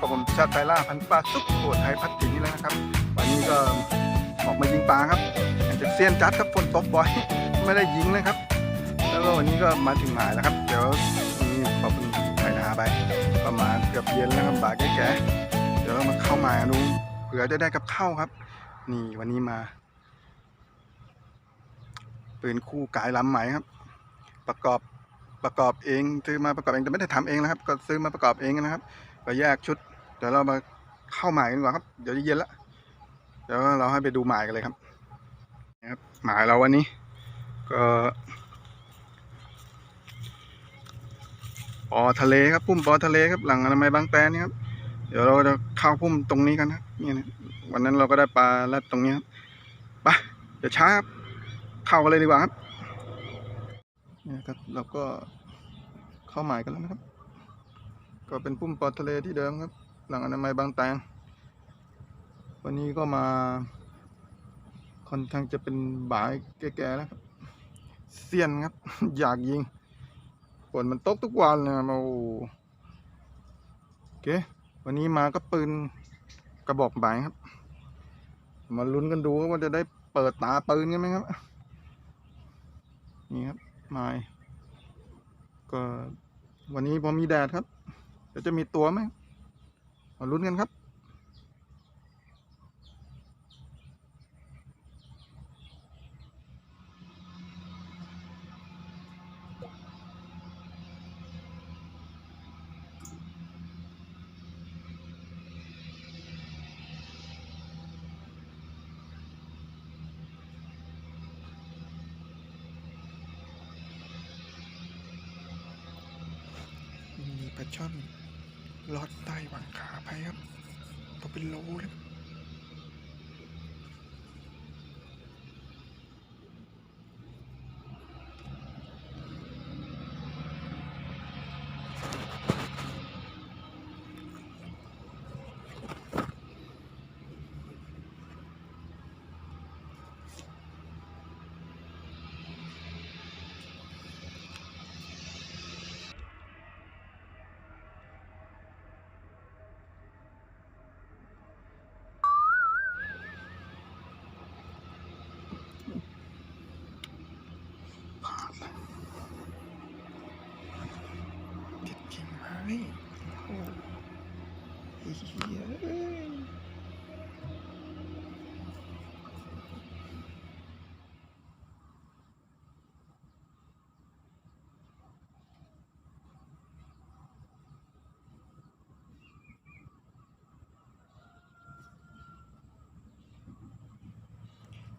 พบกับผมชาติไทยล่าพันปลาซุปโขไทยพัดถิ่นนี่แล้วนะครับ วันนี้ก็ออกมายิงปลาครับจากเซียนจัดครับฝนตกบ่อยไม่ได้ยิงเลยครับ แล้วก็วันนี้ก็มาถึงหมายแล้วครับ เดี๋ยวนี่ขอบคุณไถนาไป ประมาณเกือบเย็นแล้วครับบ่ายแก่ๆเดี๋ยวมาเข้ามาดูเผื่อจะได้กับเข้าครับ นี่วันนี้มาปืนคู่กายลำไหมครับ ประกอบประกอบเองซื้อมาประกอบเองแต่ไม่ได้ทำเองนะครับ ก็ซื้อมาประกอบเองนะครับ ก็แยกชุด เดี๋ยวเรามาเข้าหมายกันกว่าครับ เดี๋ยวจะเย็นละเดี๋ยวเราให้ไปดูหมายกันเลยครับนะครับ หมายเราวันนี้ ก็ปอทะเลครับพุ่มปอทะเลครับหลังอนามัยบางแตนนี่ครับเดี๋ยวเราจะเข้าพุ่มตรงนี้กันครับนี่นะวันนั้นเราก็ได้ปลาแรดตรงนี้ครับไปเดี๋ยวช้าครับเข้ากันเลยดีกว่าครับนี่ครับเราก็เข้าหมายกันแล้วนะครับ ก็เป็นพุ่มปอทะเลที่เดิมครับ หลังอนามัยบางแตนวันนี้ก็มาค่อนข้างจะเป็นบ่ายแก่ๆแล้วครับเซียนครับ อยากยิงฝนมันตกทุกวันเลยมาโอ้โอเค วันนี้มาก็ปืนกระบอกใหม่ครับ มาลุ้นกันดูว่าจะได้เปิดตาปืนกันไหมครับ นี่ครับไม้ก็วันนี้พอมีแดดครับเดี๋ยวจะมีตัวไหม มาลุ้นกันครับ มีปลาช่อน ลอดใต้หวังขาไปครับตัวเป็นโลเลยผ่านแล้วติดกิ่งไม้โอ้โหเฮียเอ้ย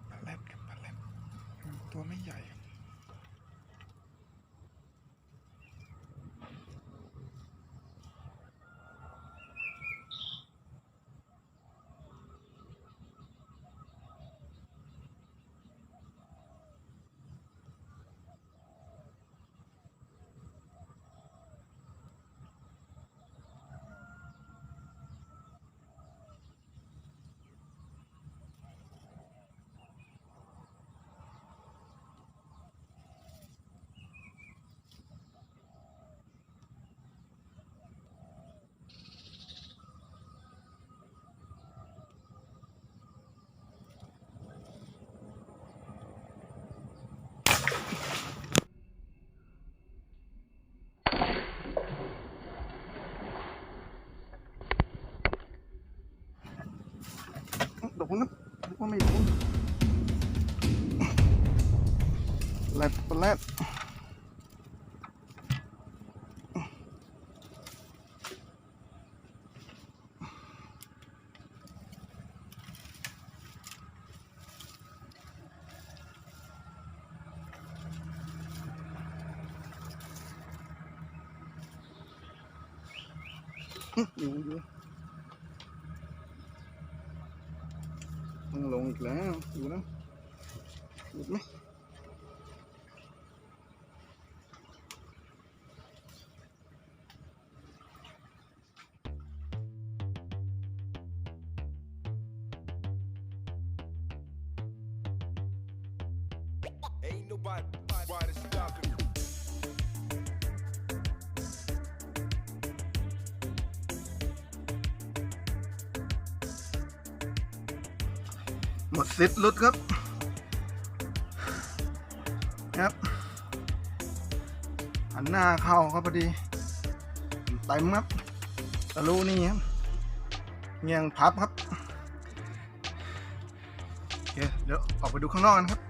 ปลาแรดกับปลาแรดอืมตัว ไม่ใหญ่ ครับโดนนะนึ กว่าไม่โดนแรดปลาแรดอยู่อยู่ต้องลงอีกแล้วอยู่นะหยุดไหม หมดสิทธิ์หลุดครับครับหันหน้าเข้าครับพอดีเต็มครับตะลุนี่ครับเงียงพับครับโอเคเดี๋ยวออกไปดูข้างนอกกันครับ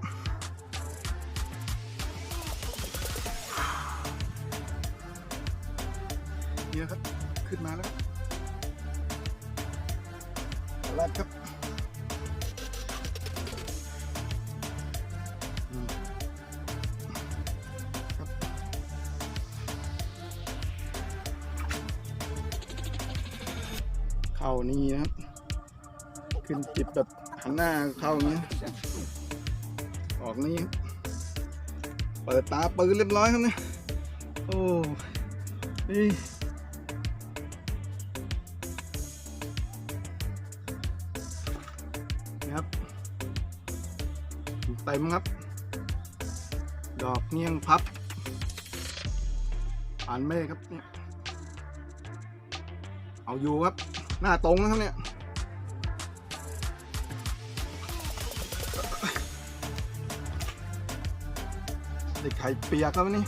เนี่นะครับ ขึ้นมาแล้วแรกครับ เข้านี่นะครับ ขึ้นจิบแบบหันหน้าเข้าอย่างนี้ออกนี่เปิดตาปืนเรียบร้อยครับเนี่ยโอ้นี่นี่ครับเต็มครับ ดอกเงี้ยงพับอ่านเมฆครับเนี่ยเอาอยู่ครับ หน้าตรงนะครับเนี่ยเด็กไข่เปียกครับนี่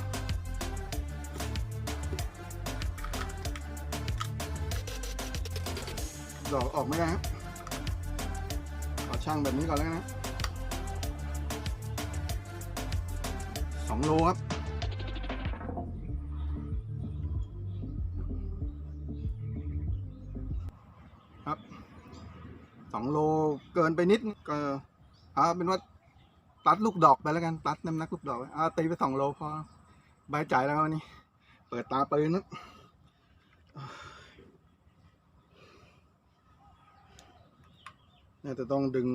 ดอกออกไม่ได้ครับขอช่างแบบนี้ก่อนแล้วนะสองโลครับ องโลเกินไปนิดก็เอาเป็นว่าตัดลูกดอกไปแล้วกันตัดน้ำหนักลูกดอกเอาตีไปสองโลพอใบายใจแล้ววันนี้ เปิดตาปืนนะน่าจะต้องดึง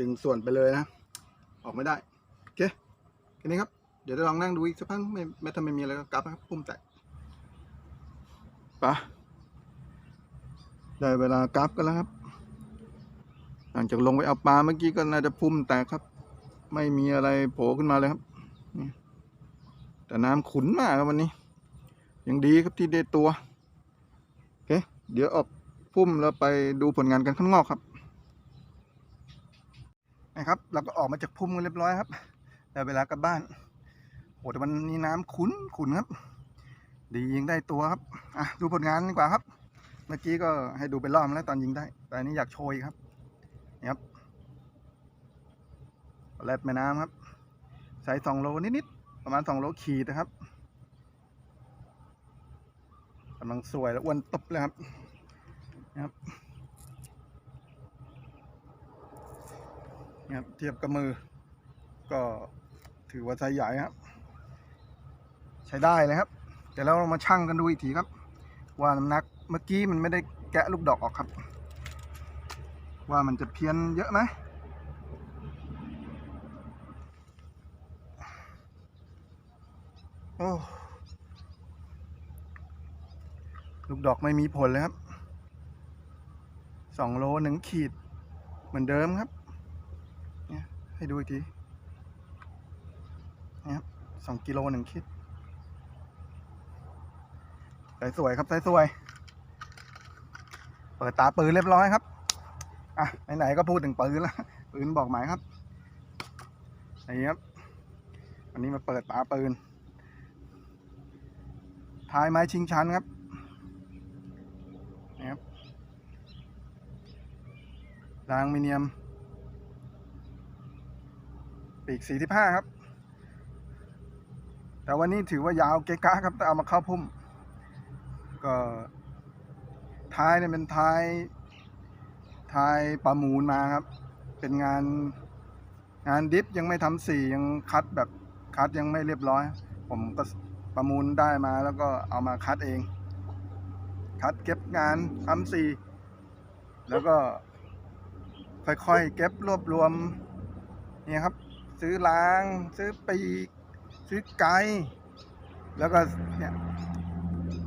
ดึงส่วนไปเลยนะ ออกไม่ได้ โอเคแค่นี้ครับ เดี๋ยวจะลองนั่งดูอีกสักพักไม่ไม่ถ้าไม่มีอะไรก็กลับครับพุ่มแตกปะได้เวลากลับกันแล้วครับ หลังจากลงไปเอาปลาเมื่อกี้ก็น่าจะพุ่มแตกครับ ไม่มีอะไรโผล่ขึ้นมาเลยครับแต่น้ำขุนมากครับวันนี้ ยังดีครับที่ได้ตัวโอเคเดี๋ยวออกพุ่มแล้วไปดูผลงานกันข้างนอกครับนะครับ เราก็ออกมาจากพุ่มกันเรียบร้อยครับแต่เวลากลับบ้านโอ้แต่วันนี้น้ำขุนขุนครับ ดียิงได้ตัวครับอะดูผลงานดีกว่าครับ เมื่อกี้ก็ให้ดูไปรอบแล้วตอนยิงได้ แต่นี้อยากโชว์อีกครับ ครับแรดแม่น้ำครับใส่สองโลนิดๆประมาณสองโลขีดนะครับกำลังสวยและอ้วนตบเลยครับนะครับนะครับเทียบกับมือ ก็ถือว่าไซส์ใหญ่ครับ ใช้ได้เลยครับเดี๋ยวเรามาชั่งกันดูอีกทีครับ ว่าน้ำหนักเมื่อกี้มันไม่ได้แกะลูกดอกออกครับ ว่ามันจะเพี้ยนเยอะไหมโอ้ลูกดอกไม่มีผลเลยครับสองโลหนึ่งขีด เหมือนเดิมครับ เนี่ยให้ดูอีกทีนะครับสองกิโลหนึ่งคิดสายสวยครับสายสวย เปิดตาปืนเรียบร้อยครับ อะไหนๆก็พูดถึงปืนแล้วปืนบอกหมายครับนี่ครับอันนี้มาเปิดตาปืนท้ายไม้ชิงชันครับนี่ครับรางมิเนียม ปีกสี่สิบห้าครับ แต่วันนี้ถือว่ายาวเกะกะครับแต่เอามาเข้าพุ่ม ก็ท้ายเนี่ยเป็นท้าย ทายประมูลมาครับ เป็นงานงานดิฟยังไม่ทำสียังคัดแบบคัดยังไม่เรียบร้อย ผมก็ประมูลได้มาแล้วก็เอามาคัดเอง คัดเก็บงานทำสีแล้วก็ ค่อยๆ เก็บรวบรวมเนี่ยครับ ซื้อล้าง ซื้อปีก ซื้อไกด์แล้วก็เนี่ย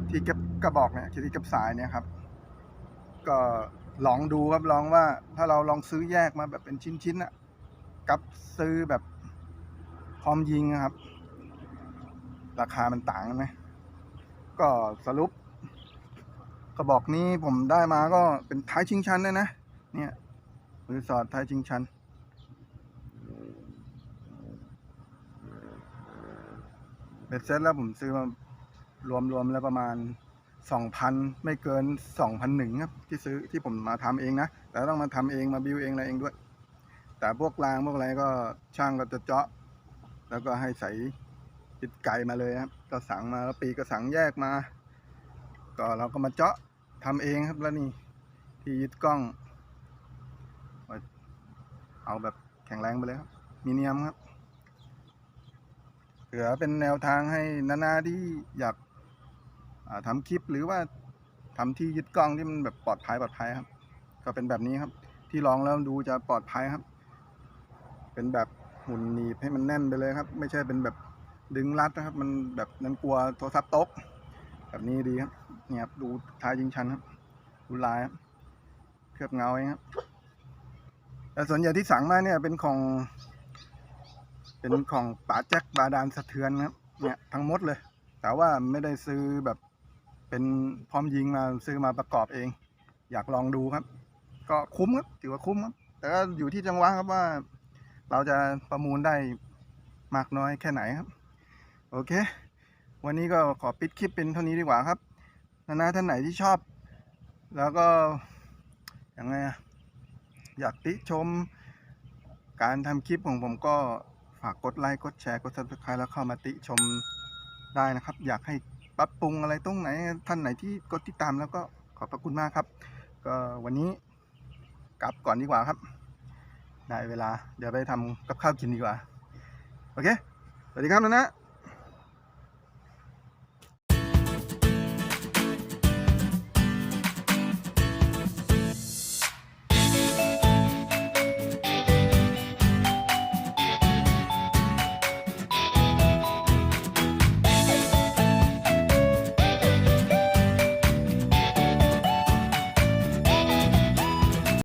ที่เก็บกระบอกเนี่ยที่เก็บสายเนี่ยครับ ก็ ลองดูครับลองว่า ถ้าเราลองซื้อแยกมาแบบเป็นชิ้นๆน่ะกับซื้อแบบพร้อมยิงอะครับ ราคามันต่างกันไหมก็สรุปกระบอกนี้ผมได้มาก็เป็นท้ายชิงชันเลยนะ เนี่ยรีสอร์ทไทยชิงชันเบ็ดเสร็จแล้วผมซื้อมารวมรวมแล้วประมาณ สองพันไม่เกินสองพันหนึ่งครับที่ซื้อที่ผมมาทำเองนะแต่ต้องมาทำเองมาบิวเองอะไรเองด้วย แต่พวกรางพวกอะไรก็ช่างก็จะเจาะ แล้วก็ให้ใส่ติดไก่มาเลยครับก็สั่งมาแล้วปีก็สั่งแยกมา ก็เราก็มาเจาะทำเองครับแล้วนี่ที่ยึดกล้อง เอาแบบแข็งแรงไปเลยครับมีเนียมครับเผื่อเป็นแนวทางให้นานาที่อยาก อ่าทำคลิปหรือว่าทำที่ยึดกล้องที่มันแบบปลอดภัยปลอดภัยครับ ก็เป็นแบบนี้ครับ ที่ลองแล้วดูจะปลอดภัยครับ เป็นแบบหุ่นหนีบให้มันแน่นไปเลยครับ ไม่ใช่เป็นแบบดึงรัดนะครับ มันแบบนั้นกลัวโทรศัพท์ตก แบบนี้ดีครับเนี่ยครับดูท้ายยิงชันครับดูลายครับเคลือบเงาเองครับแต่ส่วนใหญ่ที่สั่งมาเนี่ยเป็นของ เป็นของป๋าแจ็คบาดาลสะเทือนครับเนี่ยทั้งหมดเลย แต่ว่าไม่ได้ซื้อแบบ เป็นพร้อมยิงมาซื้อมาประกอบเอง อยากลองดูครับ ก็คุ้มครับถือว่าคุ้มครับ แต่ก็อยู่ที่จังหวะครับว่า เราจะประมูลได้มากน้อยแค่ไหนครับ โอเค วันนี้ก็ขอปิดคลิปเป็นเท่านี้ดีกว่าครับนานาท่านไหนที่ชอบ แล้วก็ยังไงอะอยากติชม การทำคลิปของผมก็ฝากกดไลค์กดแชร์กด subscribe แล้วเข้ามาติชมได้นะครับ อยากให้ ปรับปรุงอะไรตรงไหนท่านไหนที่กดติดตามแล้วก็ขอบพระคุณมากครับ ก็วันนี้กลับก่อนดีกว่าครับ ได้เวลาเดี๋ยวไปทำกับข้าวกินดีกว่า โอเค สวัสดีครับนะนะ